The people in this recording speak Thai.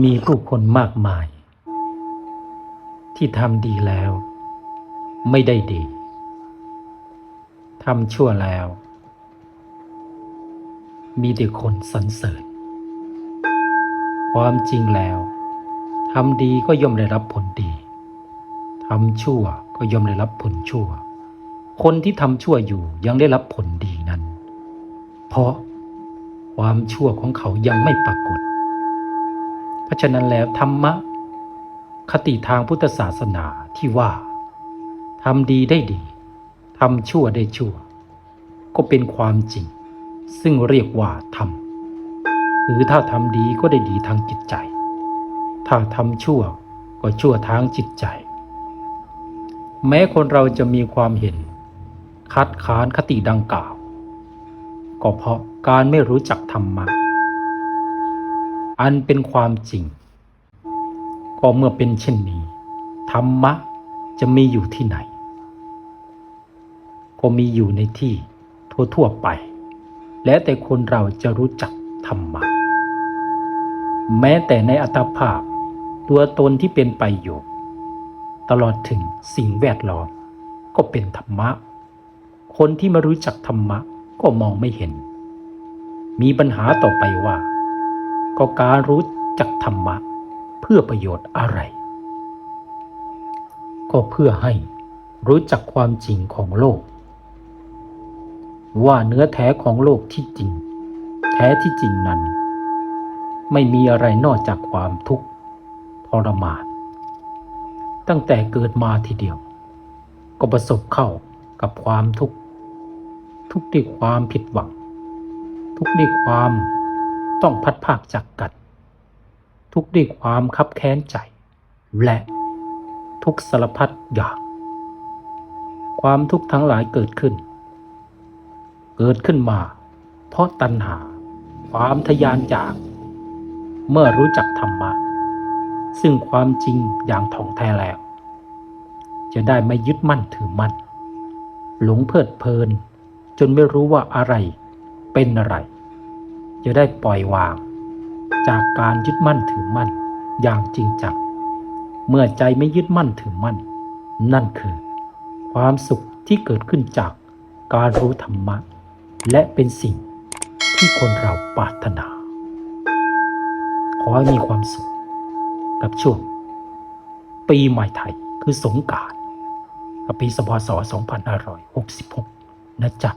มีผู้คนมากมาย ที่ทำดีแล้ว ไม่ได้ดีทำชั่วแล้ว มีแต่คนสรรเสริญ ความจริงแล้วทำดีก็ย่อมได้รับผลดีทำชั่วก็ย่อมได้รับผลชั่ว คนที่ทำชั่วอยู่ยังได้รับผลดีนั้น เพราะความชั่วของเขายังไม่ปรากฏ ราะฉะนั้นแล้วธรรมะคติทางพุทธศาสนาที่ว่าทำดีได้ดีทำชั่วได้ชั่ว ก็เป็นความจริง ซึ่งเรียกว่าธรรมหรือถ้าทำดีก็ได้ดีทางจิตใจ ถ้าทำชั่วก็ชั่วทางจิตใจ แม้คนเราจะมีความเห็น คัดค้านคติดังกล่าว ก็เพราะการไม่รู้จักธรรมะ อันเป็นความจริง ก็เมื่อเป็นเช่นนี้ ธรรมะจะมีอยู่ที่ไหน ก็มีอยู่ในที่ทั่วๆไป แล้วแต่คนเราจะรู้จักธรรมะ แม้แต่ในอัตภาพ ตัวตนที่เป็นไปอยู่ตลอดถึงสิ่งแวดล้อมก็เป็นธรรมะ คนที่ไมารู้จักธรรมะก็มองไม่เห็น มีปัญหาต่อไปว่า ก็การรู้จักธรรมะ เพื่อประโยชน์อะไร ก็เพื่อให้รู้จักความจริงของโลก ว่าเนื้อแท้ของโลกที่จริง แท้ที่จริงนั้น ไม่มีอะไรนอกจากความทุกข์ทรมานตั้งแต่เกิดมาทีเดียว ก็ประสบเข้ากับความทุกข์ทุกข์ด้วยความผิดหวัง ทุกข์ด้วยความ ต้องพัดภาคจากกัน ทุกด้วยความคับแค้นใจ และทุกสารพัดอย่าง ความทุกข์ทั้งหลายเกิดขึ้น เกิดขึ้นมา เพราะตัณหา ความทะยานอยาก เมื่อรู้จักธรรมะ ซึ่งความจริงอย่างท่องแท้แล้ว จะได้ไม่ยึดมั่นถือมั่น หลงเพลิดเพลิน จนไม่รู้ว่าอะไรเป็นอะไร จะได้ปล่อยวาง จากการยึดมั่นถือมั่น อย่างจริงจังเมื่อใจไม่ยึดมั่นถือมั่น นั่นคือ ความสุขที่เกิดขึ้นจากการรู้ธรรมะ และเป็นสิ่งที่คนเราปรารถนา ขอให้มีความสุข กับช่วง ปีใหม่ไทยคือสงการกับปีสพศ2566 นะจ๊ะ